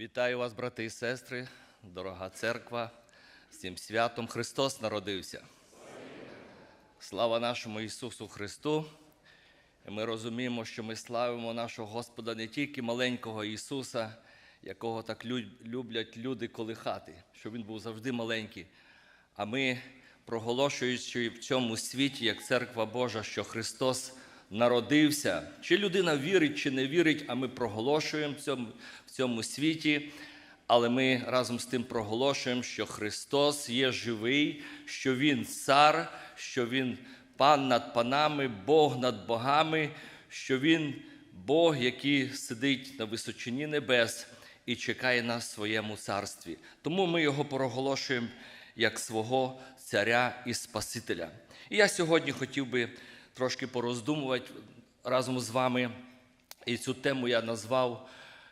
Вітаю вас, брати і сестри, дорога церква, з цим святом Христос народився. Слава нашому Ісусу Христу! Ми розуміємо, що ми славимо нашого Господа не тільки маленького Ісуса, якого так люблять люди колихати, що Він був завжди маленький. А ми, проголошуючи в цьому світі, як церква Божа, що Христос народився, чи людина вірить, чи не вірить, а ми проголошуємо в цьому, в цьому світі. Але ми разом з тим проголошуємо, що Христос є живий, що Він цар, що Він пан над панами, Бог над богами, що Він Бог, який сидить на височині небес і чекає нас в своєму царстві. Тому ми його проголошуємо як свого царя і Спасителя. І я сьогодні хотів би трошки пороздумувати разом з вами. І цю тему я назвав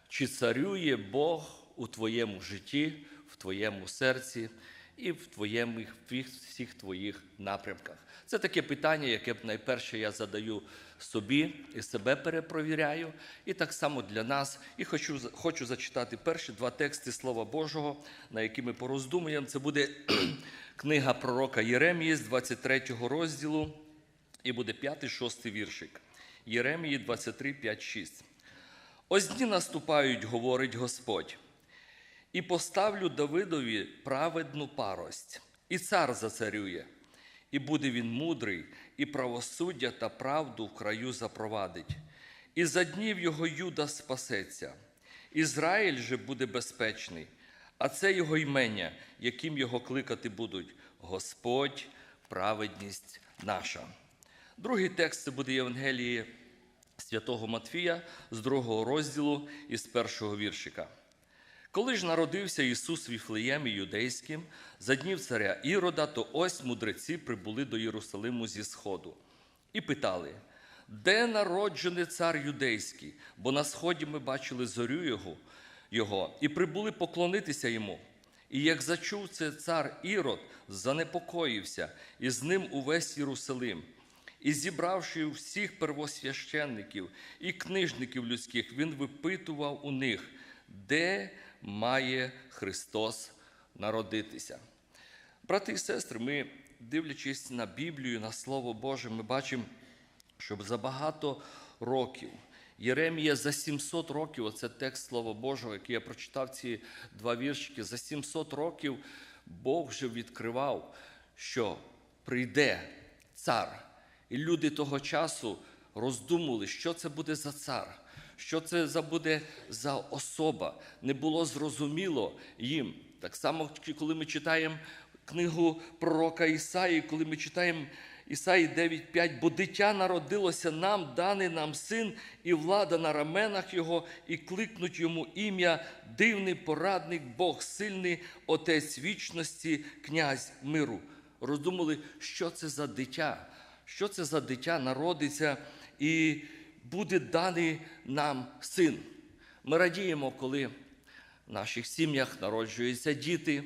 Чи царює Бог у твоєму житті, в твоєму серці і в твоєму, в всіх твоїх напрямках? Це таке питання, яке найперше я задаю собі і себе перепровіряю, і так само для нас. І хочу, хочу зачитати перші два тексти Слова Божого, на які ми пороздумуємо. Це буде книга пророка Єремії з 23 розділу, і буде 5-6 віршик. Єремії 23, 5, 6. Ось дні наступають, говорить Господь, і поставлю Давидові праведну парость, і цар зацарює, і буде він мудрий, і правосуддя та правду в краю запровадить. І за днів його Юда спасеться. Ізраїль же буде безпечний, а це його ймення, яким його кликати будуть Господь, праведність наша. Другий текст це буде Євангеліє святого Матфія з другого розділу із першого віршика. Коли ж народився Ісус Віфлеємі юдейським, за днів царя Ірода, то ось мудреці прибули до Єрусалиму зі сходу і питали, де народжений цар юдейський? Бо на сході ми бачили зорю його, його і прибули поклонитися йому. І як зачув це цар Ірод, занепокоївся, і з ним увесь Єрусалим. І зібравши всіх первосвященників і книжників людських, він випитував у них, де має Христос народитися. Брати і сестри, ми, дивлячись на Біблію, на Слово Боже, ми бачимо, що за багато років Єремія за 700 років, оце текст Слова Божого, який я прочитав ці два віршики, за 700 років Бог вже відкривав, що прийде цар. І люди того часу роздумували, що це буде за цар, що це буде за особа. Не було зрозуміло їм. Так само, коли ми читаємо книгу пророка Ісаї, коли ми читаємо Ісаї 9.5, бо дитя народилося нам, даний нам син, і влада на раменах його, і кликнуть йому ім'я, дивний порадник, Бог сильний, Отець вічності, князь миру. Роздумали, що це за дитя, що це за дитя народиться і буде даний нам син. Ми радіємо, коли в наших сім'ях народжуються діти.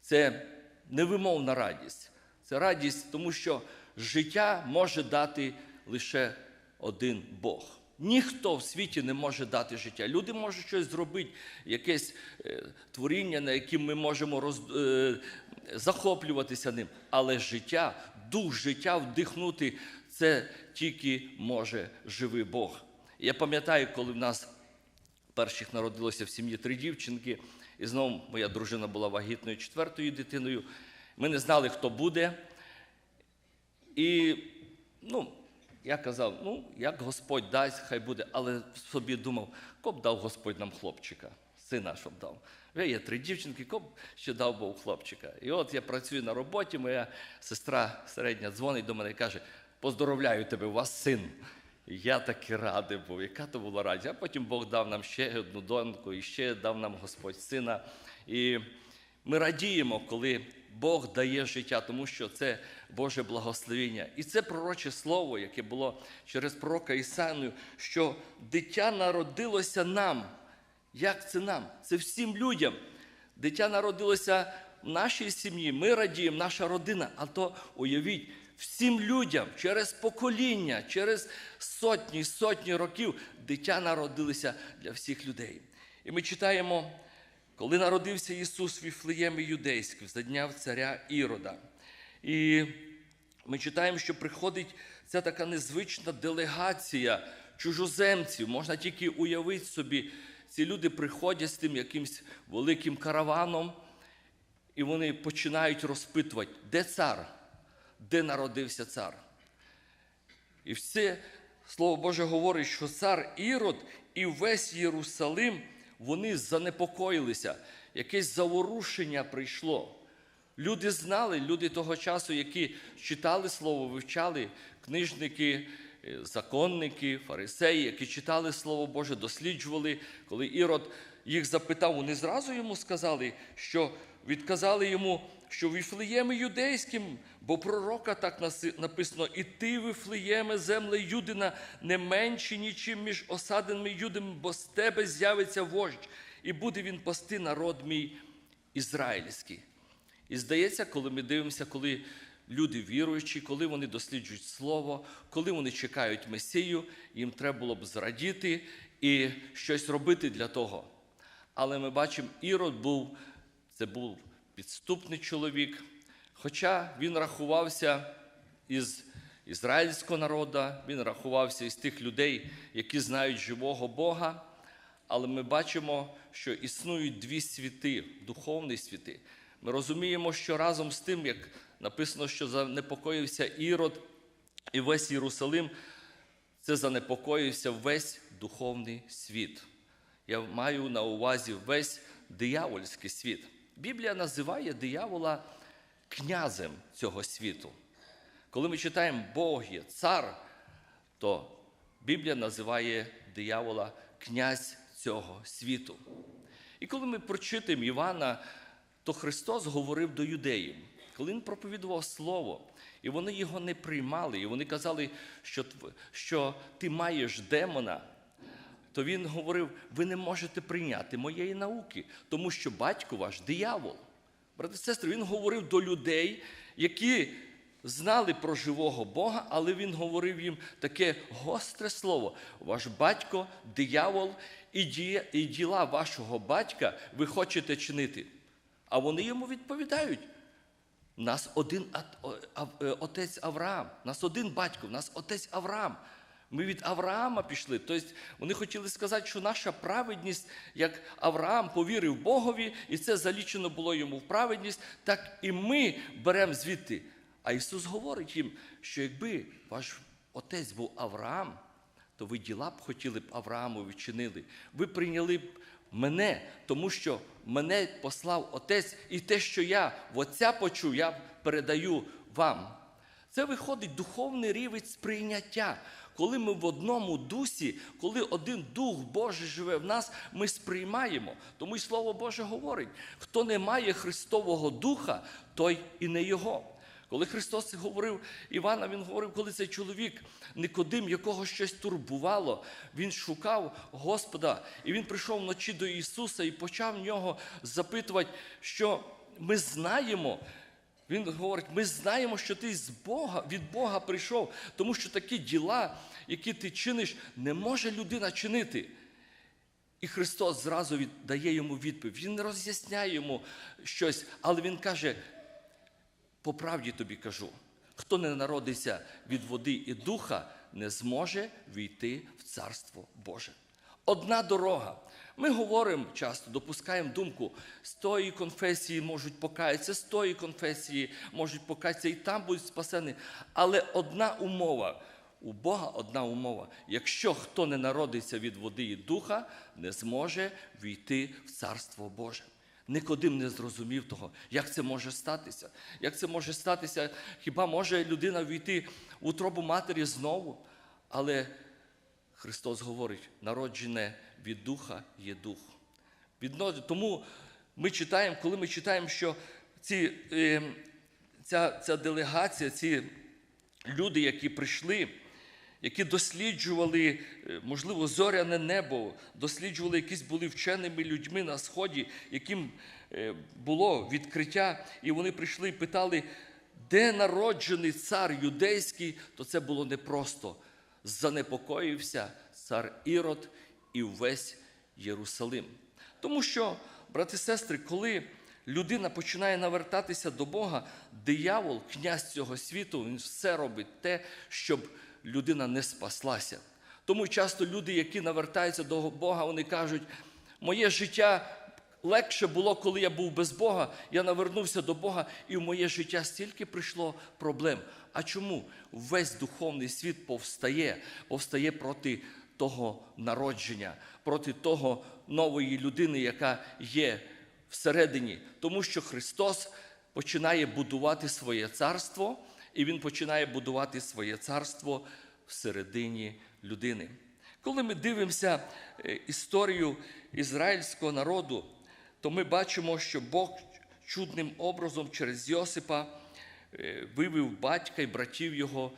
Це невимовна радість. Це радість, тому що життя може дати лише один Бог. Ніхто в світі не може дати життя. Люди можуть щось зробити, якесь е, творіння, на яким ми можемо роз, е, захоплюватися ним. Але життя, дух життя вдихнути, це тільки може живий Бог. Я пам'ятаю, коли в нас перших народилося в сім'ї три дівчинки, і знову моя дружина була вагітною четвертою дитиною. Ми не знали, хто буде. І ну, я казав, ну, як Господь дасть, хай буде, але собі думав, коп дав Господь нам хлопчика, сина, щоб дав. Вже є три дівчинки, коп ще дав Бог хлопчика. І от я працюю на роботі, моя сестра середня дзвонить до мене і каже: поздоровляю тебе, у вас син. Я таки радий був, яка то була радість. А потім Бог дав нам ще одну доньку, і ще дав нам Господь сина. І ми радіємо, коли Бог дає життя, тому що це Боже благословення. І це пророче слово, яке було через пророка Ісану, що дитя народилося нам. Як це нам? Це всім людям. Дитя народилося в нашій сім'ї, ми радіємо, наша родина. А то уявіть, всім людям через покоління, через сотні сотні років дитя народилися для всіх людей. І ми читаємо коли народився Ісус в Віфлеємі Юдейському, за дня царя Ірода. І ми читаємо, що приходить ця така незвична делегація чужоземців. Можна тільки уявити собі, ці люди приходять з тим якимсь великим караваном, і вони починають розпитувати, де цар, де народився цар. І все Слово Боже говорить, що цар Ірод і весь Єрусалим вони занепокоїлися. Якесь заворушення прийшло. Люди знали, люди того часу, які читали слово, вивчали книжники, законники, фарисеї, які читали Слово Боже, досліджували. Коли Ірод їх запитав, вони зразу йому сказали, що відказали йому, що Віфлеєми юдейським, бо пророка так написано, і ти, Віфлеєме, земле Юдина, не менші нічим між осаденими юдами, бо з тебе з'явиться вождь, і буде він пасти народ мій ізраїльський. І здається, коли ми дивимося, коли люди віруючі, коли вони досліджують Слово, коли вони чекають Месію, їм треба було б зрадіти і щось робити для того. Але ми бачимо, Ірод був, це був підступний чоловік, хоча він рахувався із ізраїльського народу, він рахувався із тих людей, які знають живого Бога. Але ми бачимо, що існують дві світи, духовні світи. Ми розуміємо, що разом з тим, як написано, що занепокоївся Ірод і весь Єрусалим, це занепокоївся весь духовний світ. Я маю на увазі весь диявольський світ. Біблія називає диявола князем цього світу. Коли ми читаємо Бог є цар, то Біблія називає диявола князь цього світу. І коли ми прочитаємо Івана, то Христос говорив до юдеїв, коли Він проповідував Слово, і вони його не приймали, і вони казали, що, що ти маєш демона, то він говорив: ви не можете прийняти моєї науки, тому що батько ваш диявол. Брати і сестри, він говорив до людей, які знали про живого Бога, але він говорив їм таке гостре слово. Ваш батько диявол, і дія- і діла вашого батька ви хочете чинити. А вони йому відповідають. Нас один е, отець Авраам, нас один батько, нас отець Авраам. Ми від Авраама пішли. Тобто вони хотіли сказати, що наша праведність, як Авраам повірив Богові, і це залічено було йому в праведність, так і ми беремо звідти. А Ісус говорить їм, що якби ваш отець був Авраам, то ви діла б хотіли б Аврааму відчинили. Ви прийняли б мене, тому що мене послав Отець, і те, що я в Отця почув, я передаю вам. Це виходить духовний рівень сприйняття. Коли ми в одному дусі, коли один Дух Божий живе в нас, ми сприймаємо. Тому й Слово Боже говорить: хто не має Христового Духа, той і не Його. Коли Христос говорив Івана, Він говорив, коли цей чоловік Никодим, якого щось турбувало, він шукав Господа, і він прийшов вночі до Ісуса і почав в нього запитувати, що ми знаємо. Він говорить: ми знаємо, що ти з Бога, від Бога прийшов, тому що такі діла, які ти чиниш, не може людина чинити. І Христос зразу дає йому відповідь. Він не роз'ясняє йому щось, але Він каже: по правді тобі кажу, хто не народиться від води і духа, не зможе війти в Царство Боже. Одна дорога. Ми говоримо часто, допускаємо думку, з тої конфесії можуть покаятися, з тої конфесії можуть покаятися, і там будуть спасені. Але одна умова. У Бога одна умова. Якщо хто не народиться від води і духа, не зможе війти в Царство Боже. Никодим не зрозумів того, як це може статися. Як це може статися? Хіба може людина війти в утробу матері знову? Але Христос говорить, народжене від духа є дух. Тому ми читаємо, коли ми читаємо, що ці, е, ця, ця делегація, ці люди, які прийшли, які досліджували, е, можливо, зоряне небо, досліджували якісь були вченими людьми на сході, яким е, було відкриття, і вони прийшли і питали, де народжений цар юдейський, то це було непросто. Занепокоївся цар Ірод і весь Єрусалим. Тому що брати і сестри, коли людина починає навертатися до Бога, диявол, князь цього світу, він все робить те, щоб людина не спаслася. Тому часто люди, які навертаються до Бога, вони кажуть, моє життя легше було, коли я був без Бога. Я навернувся до Бога, і в моє життя стільки прийшло проблем. А чому? Весь духовний світ повстає, повстає проти того народження, проти того нової людини, яка є всередині. Тому що Христос починає будувати своє царство, і Він починає будувати своє царство всередині людини. Коли ми дивимося е, історію ізраїльського народу, то ми бачимо, що Бог чудним образом через Йосипа е, вивів батька і братів його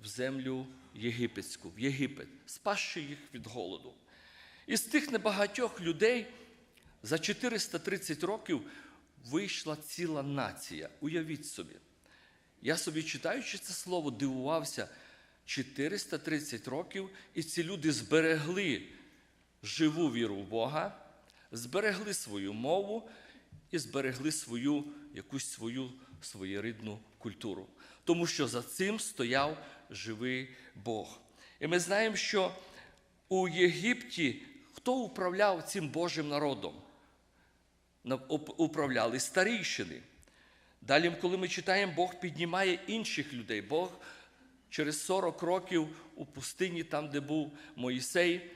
в землю єгипетську, в Єгипет, спасши їх від голоду. Із тих небагатьох людей за 430 років вийшла ціла нація. Уявіть собі. Я собі читаючи це слово, дивувався 430 років, і ці люди зберегли живу віру в Бога, зберегли свою мову і зберегли свою якусь свою своєрідну культуру. Тому що за цим стояв живий Бог. І ми знаємо, що у Єгипті хто управляв цим Божим народом? Управляли старійшини. Далі, коли ми читаємо, Бог піднімає інших людей. Бог через 40 років у пустині, там, де був Моїсей,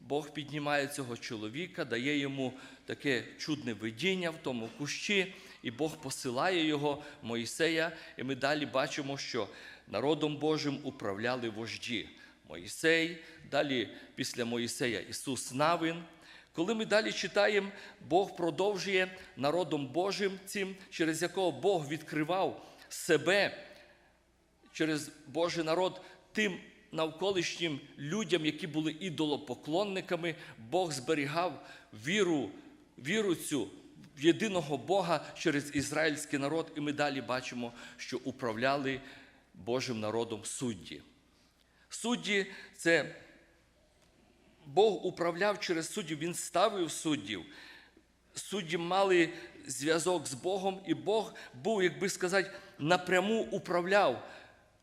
Бог піднімає цього чоловіка, дає йому таке чудне видіння в тому кущі, і Бог посилає його, Моїсея. І ми далі бачимо, що народом Божим управляли вожді. Моїсей, далі після Моїсея Ісус Навин. Коли ми далі читаємо, Бог продовжує народом Божим цим, через якого Бог відкривав себе через Божий народ тим навколишнім людям, які були ідолопоклонниками, Бог зберігав віру, віру цю в єдиного Бога через ізраїльський народ, і ми далі бачимо, що управляли Божим народом судді. Судді це Бог управляв через суддів, Він ставив суддів. Судді мали зв'язок з Богом, і Бог був, як би сказати, напряму управляв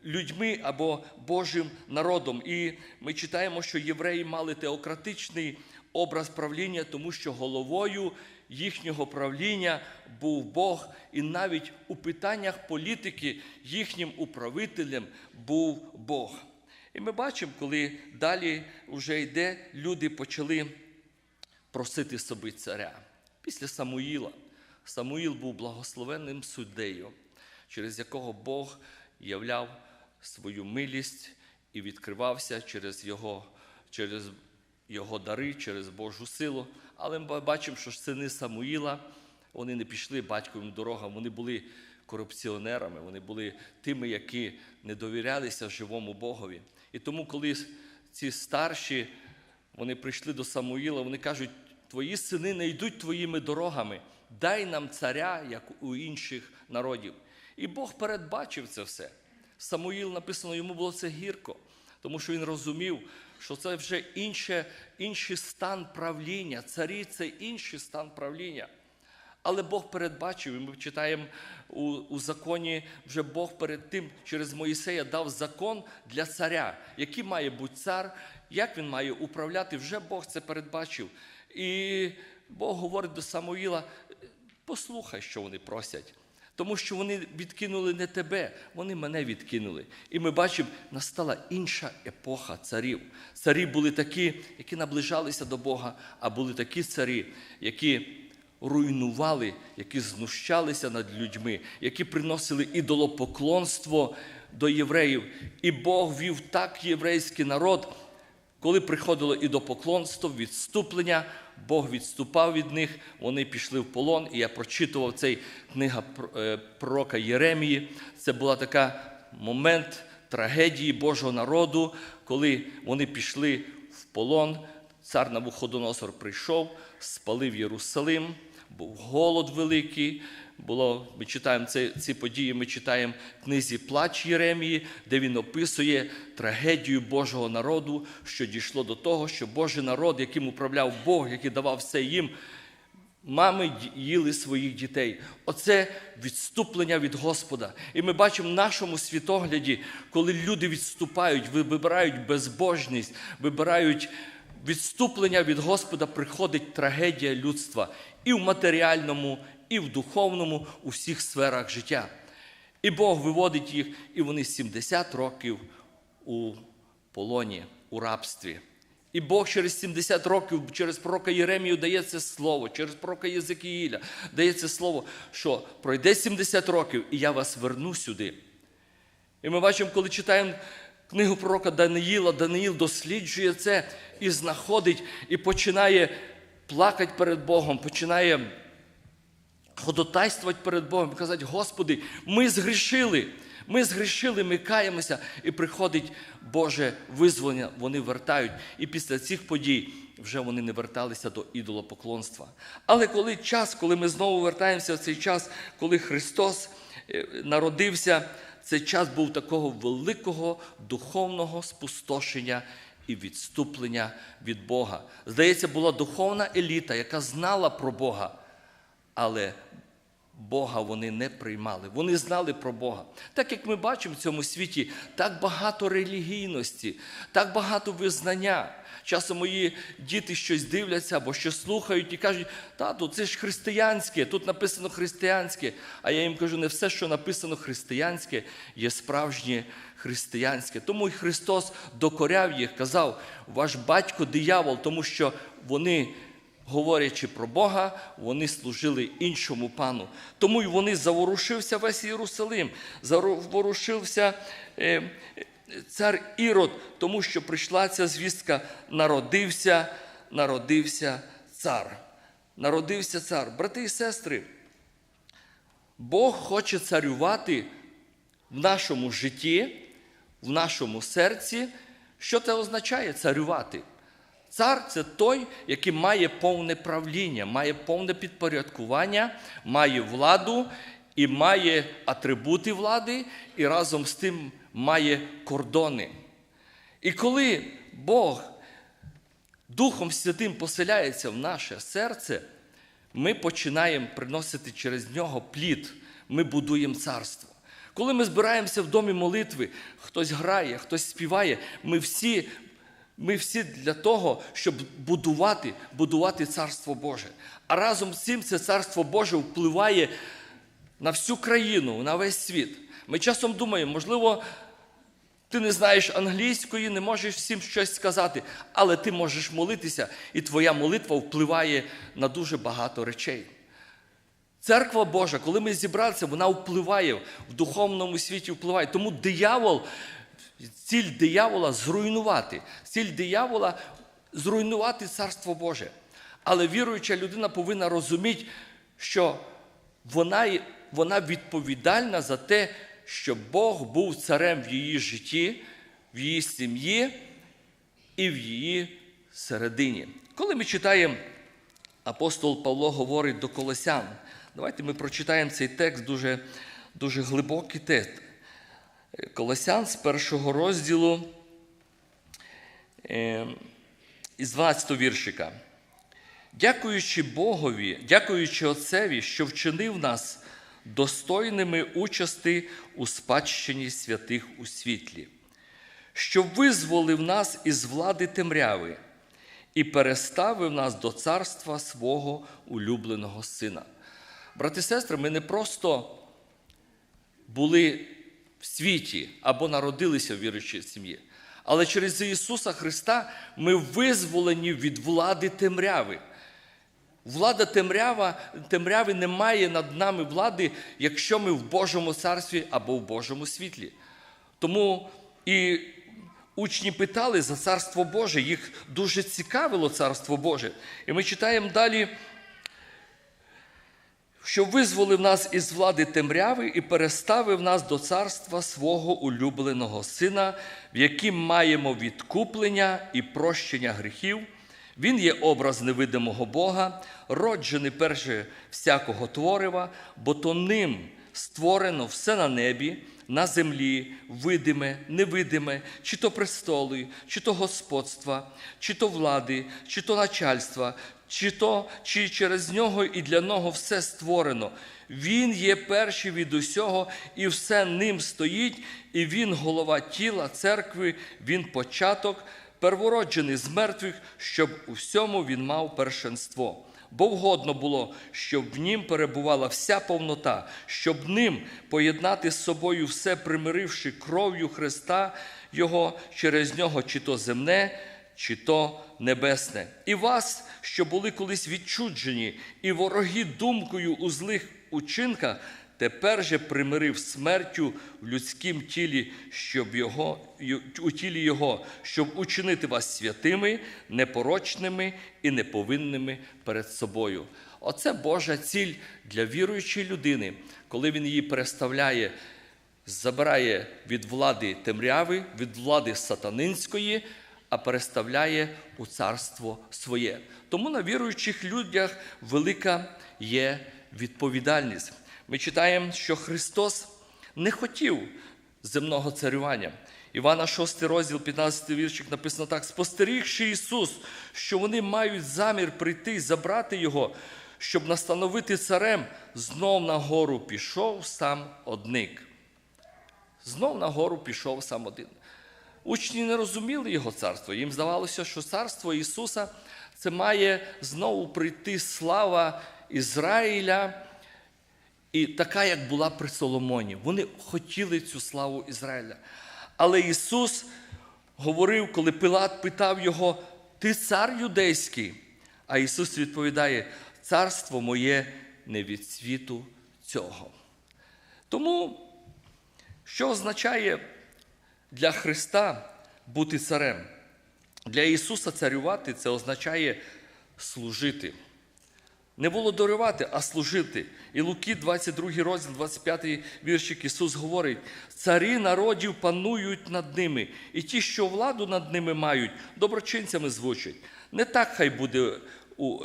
людьми або Божим народом. І ми читаємо, що євреї мали теократичний образ правління, тому що головою їхнього правління був Бог, і навіть у питаннях політики їхнім управителем був Бог. І ми бачимо, коли далі вже йде, люди почали просити собі царя. Після Самуїла. Самуїл був благословенним суддею, через якого Бог являв свою милість і відкривався через його, через його дари, через Божу силу. Але ми бачимо, що сини Самуїла вони не пішли батьковим дорогам, вони були корупціонерами, вони були тими, які не довірялися живому Богові. І тому, коли ці старші вони прийшли до Самуїла, вони кажуть, твої сини не йдуть твоїми дорогами, дай нам царя, як у інших народів. І Бог передбачив це все. Самуїл написано, йому було це гірко, тому що він розумів, що це вже інше, інший стан правління. Царі це інший стан правління. Але Бог передбачив, і ми читаємо у, у законі, вже Бог перед тим через Моїсея дав закон для царя, який має бути цар, як він має управляти, вже Бог це передбачив. І Бог говорить до Самуїла: послухай, що вони просять. Тому що вони відкинули не тебе, вони мене відкинули. І ми бачимо, настала інша епоха царів. Царі були такі, які наближалися до Бога, а були такі царі, які руйнували, які знущалися над людьми, які приносили ідолопоклонство до євреїв. І Бог вів так єврейський народ, коли приходило ідолопоклонство, відступлення, Бог відступав від них, вони пішли в полон. І я прочитував цей книга е, пророка Єремії. Це була така момент трагедії Божого народу, коли вони пішли в полон. Цар Навуходоносор прийшов, спалив Єрусалим був голод великий. Було, Ми читаємо ці, ці події, ми читаємо в книзі Плач Єремії, де він описує трагедію Божого народу, що дійшло до того, що Божий народ, яким управляв Бог, який давав все їм, Мами їли своїх дітей. Оце відступлення від Господа. І ми бачимо в нашому світогляді, коли люди відступають, ви- вибирають безбожність, вибирають відступлення від Господа, приходить трагедія людства і в матеріальному, і в духовному, у всіх сферах життя. І Бог виводить їх, і вони 70 років у полоні, у рабстві. І Бог через 70 років, через пророка Єремію дає це слово, через пророка Єзекіїля дає це слово, що пройде 70 років, і я вас верну сюди. І ми бачимо, коли читаємо книгу пророка Даниїла, Даниїл досліджує це і знаходить, і починає плакати перед Богом, починає ходотайствувати перед Богом казати, Господи, ми згрішили, ми згрішили, ми каємося, і приходить Боже визволення, вони вертають. І після цих подій вже вони не верталися до ідолопоклонства. Але коли час, коли ми знову вертаємося в цей час, коли Христос е, народився, цей час був такого великого духовного спустошення і відступлення від Бога. Здається, була духовна еліта, яка знала про Бога, але Бога вони не приймали. Вони знали про Бога. Так як ми бачимо в цьому світі, так багато релігійності, так багато визнання. Часом мої діти щось дивляться або щось слухають і кажуть, тату, це ж християнське, тут написано християнське. А я їм кажу, не все, що написано християнське, є справжнє християнське. Тому і Христос докоряв їх, казав, ваш батько диявол, тому що вони говорячи про Бога, вони служили іншому пану. Тому й вони заворушився весь Єрусалим, заворушився е, цар Ірод, тому що прийшла ця звістка, народився, народився цар. Народився цар. Брати і сестри, Бог хоче царювати в нашому житті, в нашому серці. Що це означає царювати? Цар це той, який має повне правління, має повне підпорядкування, має владу і має атрибути влади, і разом з тим має кордони. І коли Бог Духом Святим поселяється в наше серце, ми починаємо приносити через нього плід, ми будуємо царство. Коли ми збираємося в домі молитви, хтось грає, хтось співає, ми всі ми всі для того, щоб будувати, будувати Царство Боже. А разом з цим це Царство Боже впливає на всю країну, на весь світ. Ми часом думаємо, можливо, ти не знаєш англійської, не можеш всім щось сказати, але ти можеш молитися, і твоя молитва впливає на дуже багато речей. Церква Божа, коли ми зібралися, вона впливає в духовному світі, впливає. Тому диявол ціль диявола зруйнувати. Ціль диявола зруйнувати Царство Боже. Але віруюча людина повинна розуміти, що вона, вона відповідальна за те, що Бог був царем в її житті, в її сім'ї і в її середині. Коли ми читаємо, апостол Павло говорить до Колосян, давайте ми прочитаємо цей текст, дуже, дуже глибокий текст. Колосян з першого розділу е, із 12 віршика. Дякуючи Богові, дякуючи Отцеві, що вчинив нас достойними участи у спадщині святих у світлі, що визволив нас із влади темряви і переставив нас до царства свого улюбленого Сина. Брати і сестри, ми не просто були в світі або народилися в віруючій сім'ї. Але через Ісуса Христа ми визволені від влади темряви. Влада темрява, темряви не має над нами влади, якщо ми в Божому царстві або в Божому світлі. Тому і учні питали за Царство Боже, їх дуже цікавило Царство Боже. І ми читаємо далі що визволив нас із влади темряви і переставив нас до царства свого улюбленого Сина, в яким маємо відкуплення і прощення гріхів. Він є образ невидимого Бога, роджений перше всякого творива, бо то ним створено все на небі, на землі, видиме, невидиме, чи то престоли, чи то господства, чи то влади, чи то начальства, чи то чи через нього і для нього все створено. Він є перший від усього, і все ним стоїть, і він голова тіла церкви, він початок, первороджений з мертвих, щоб у всьому він мав першенство. Бо вгодно було, щоб в нім перебувала вся повнота, щоб ним поєднати з собою все, примиривши кров'ю Христа Його через нього, чи то земне, чи то небесне. І вас, що були колись відчуджені, і вороги думкою у злих учинках, тепер же примирив смертю в людськім тілі, щоб його, у тілі Його, щоб учинити вас святими, непорочними і неповинними перед собою. Оце Божа ціль для віруючої людини, коли він її переставляє, забирає від влади темряви, від влади сатанинської, а переставляє у царство своє. Тому на віруючих людях велика є відповідальність. Ми читаємо, що Христос не хотів земного царювання. Івана 6 розділ, 15 віршик написано так: спостерігши Ісус, що вони мають замір прийти і забрати Його, щоб настановити царем, знов на гору пішов сам одник. Знов на гору пішов сам один. Учні не розуміли його царство. Їм здавалося, що царство Ісуса це має знову прийти слава Ізраїля, і така, як була при Соломоні. Вони хотіли цю славу Ізраїля. Але Ісус говорив, коли Пилат питав його, ти цар юдейський? А Ісус відповідає: Царство моє не від світу цього. Тому, що означає для Христа бути царем? Для Ісуса царювати це означає служити. Не володарювати, а служити. І Луки, 22 розділ, 25 віршик Ісус говорить: царі народів панують над ними, і ті, що владу над ними мають, доброчинцями звучать. Не так хай буде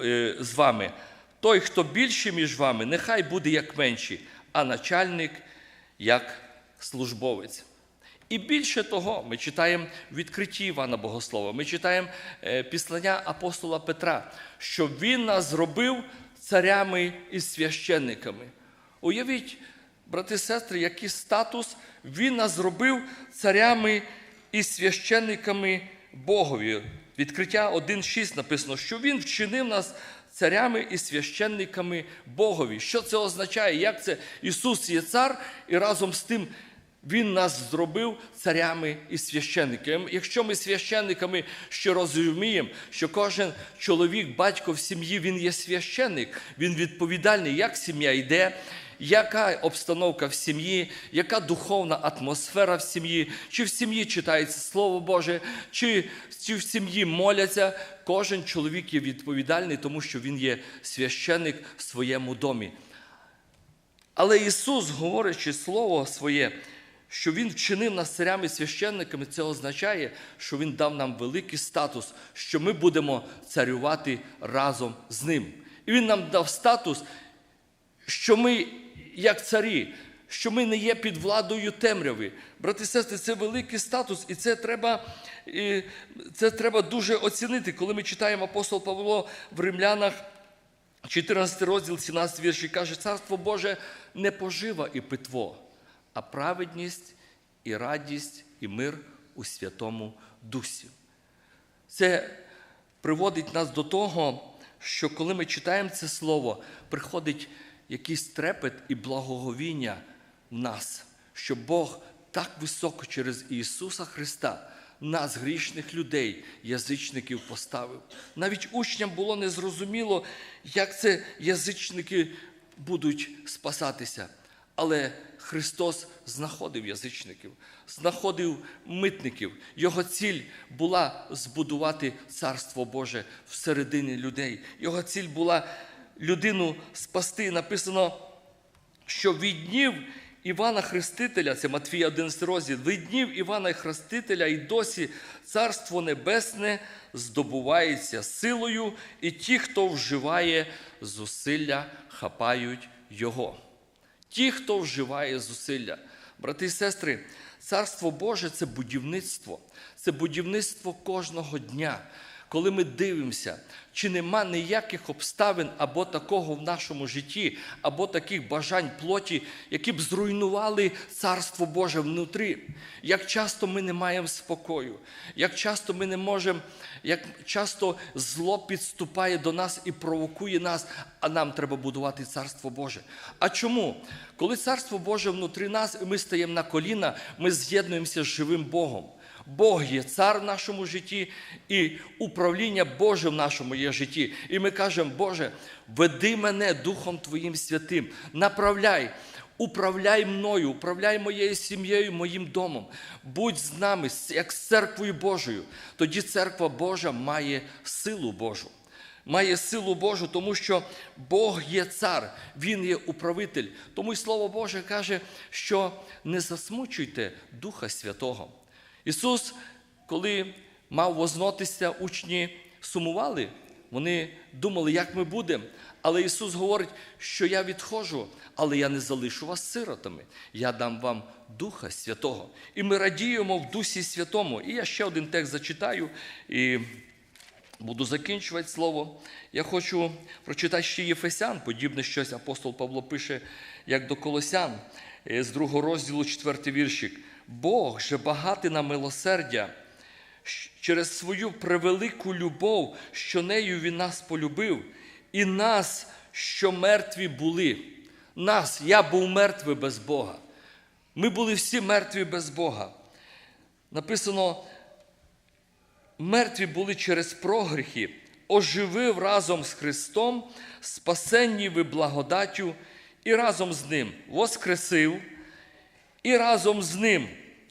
е, з вами. Той, хто більший між вами, нехай буде як менший, а начальник як службовець. І більше того, ми читаємо відкритті Івана Богослова, ми читаємо е, післання апостола Петра, що він нас зробив царями і священниками. Уявіть, брати і сестри, який статус він нас зробив царями і священниками Богові. Відкриття 1.6 написано, що Він вчинив нас царями і священниками Богові. Що це означає? Як це Ісус є цар, і разом з тим Він нас зробив царями і священниками. Якщо ми священниками ще розуміємо, що кожен чоловік, батько в сім'ї, він є священник, він відповідальний, як сім'я йде. Яка обстановка в сім'ї, яка духовна атмосфера в сім'ї, чи в сім'ї читається Слово Боже, чи, чи в сім'ї моляться, кожен чоловік є відповідальний, тому що він є священник в своєму домі. Але Ісус, говорячи Слово своє, що Він вчинив нас царями і священниками, це означає, що Він дав нам великий статус, що ми будемо царювати разом з Ним. І Він нам дав статус, що ми, як царі, що ми не є під владою темряви. Брати і сестри, це великий статус, і це треба і це треба дуже оцінити. Коли ми читаємо апостол Павло в Римлянах, 14 розділ, 17 вірші, каже, Царство Боже не пожива і питво, а праведність і радість, і мир у Святому Дусі. Це приводить нас до того, що коли ми читаємо це слово, приходить якийсь трепет і благоговіння в нас, що Бог так високо через Ісуса Христа. Нас, грішних людей, язичників поставив. Навіть учням було незрозуміло, як це язичники будуть спасатися. Але Христос знаходив язичників, знаходив митників. Його ціль була збудувати Царство Боже всередині людей. Його ціль була людину спасти. Написано, що від днів Івана Хрестителя, це Матвія 11 розділ, від днів Івана Хрестителя і досі Царство Небесне здобувається силою, і ті, хто вживає зусилля, хапають його. Ті, хто вживає зусилля. Брати і сестри, царство Боже це будівництво, це будівництво кожного дня. Коли ми дивимося, чи нема ніяких обставин або такого в нашому житті, або таких бажань плоті, які б зруйнували царство Боже внутрі. Як часто ми не маємо спокою, як часто ми не можемо, як часто зло підступає до нас і провокує нас, а нам треба будувати царство Боже. А чому? Коли царство Боже внутрі нас, і ми стаємо на коліна, ми з'єднуємося з живим Богом. Бог є цар в нашому житті, і управління Боже в нашому є житті. І ми кажемо, Боже, веди мене Духом Твоїм святим, направляй, управляй мною, управляй моєю сім'єю, моїм домом. Будь з нами, як з церквою Божою. Тоді церква Божа має силу Божу. Має силу Божу, тому що Бог є цар, Він є управитель. Тому й Слово Боже каже, що не засмучуйте Духа Святого. Ісус, коли мав вознотися, учні сумували, вони думали, як ми будемо. Але Ісус говорить, що я відходжу, але я не залишу вас сиротами. Я дам вам Духа Святого. І ми радіємо в Дусі Святому. І я ще один текст зачитаю і буду закінчувати слово. Я хочу прочитати ще Єфесян, подібне щось апостол Павло пише, як до Колосян, е, з другого розділу, четвертий віршик. Бог же багатий на милосердя через свою превелику любов, що нею Він нас полюбив, і нас, що мертві були. Нас, я був мертвий без Бога. Ми були всі мертві без Бога. Написано, мертві були через прогріхи, оживив разом з Христом, спасенні ви благодаттю, і разом з Ним воскресив, і разом з Ним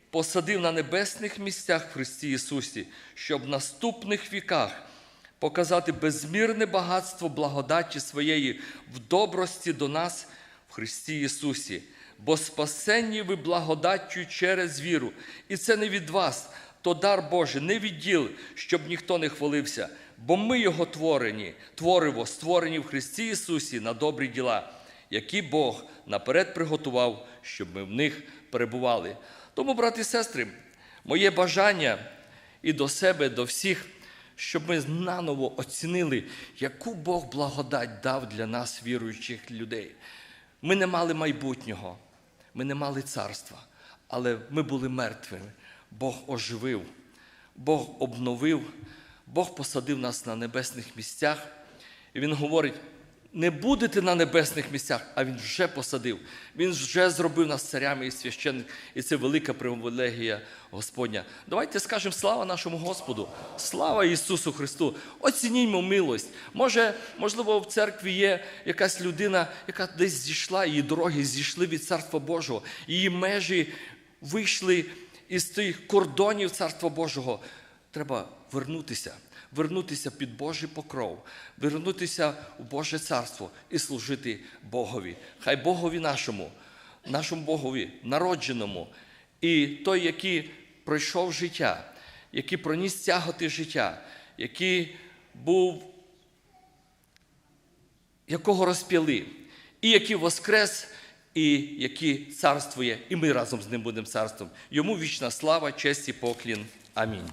посадив на небесних місцях в Христі Ісусі, щоб в наступних віках показати безмірне багатство благодаті своєї в добрості до нас в Христі Ісусі. Бо спасенні ви благодаттю через віру. І це не від вас, то дар Божий, не від діл, щоб ніхто не хвалився. Бо ми Його творені, твориво, створені в Христі Ісусі на добрі діла, які Бог наперед приготував, щоб ми в них перебували. Тому, брати і сестри, моє бажання і до себе, до всіх, щоб ми наново оцінили, яку Бог благодать дав для нас, віруючих людей. Ми не мали майбутнього, ми не мали царства, але ми були мертвими. Бог оживив, Бог обновив, Бог посадив нас на небесних місцях. І Він говорить: не будете на небесних місцях, а Він вже посадив. Він вже зробив нас царями і священниками, і це велика привілегія Господня. Давайте скажемо слава нашому Господу, слава Ісусу Христу. Оцінімо милость. Може, можливо, в церкві є якась людина, яка десь зійшла, її дороги зійшли від Царства Божого, її межі вийшли із тих кордонів Царства Божого. Треба вернутися, вернутися під Божий покров, вернутися у Боже царство і служити Богові. Хай Богові нашому, нашому Богові, народженому, і той, який пройшов життя, який проніс тяготи життя, який був, якого розп'яли, і який воскрес, і який царствує, і ми разом з ним будемо царством. Йому вічна слава, честь і поклін. Амінь.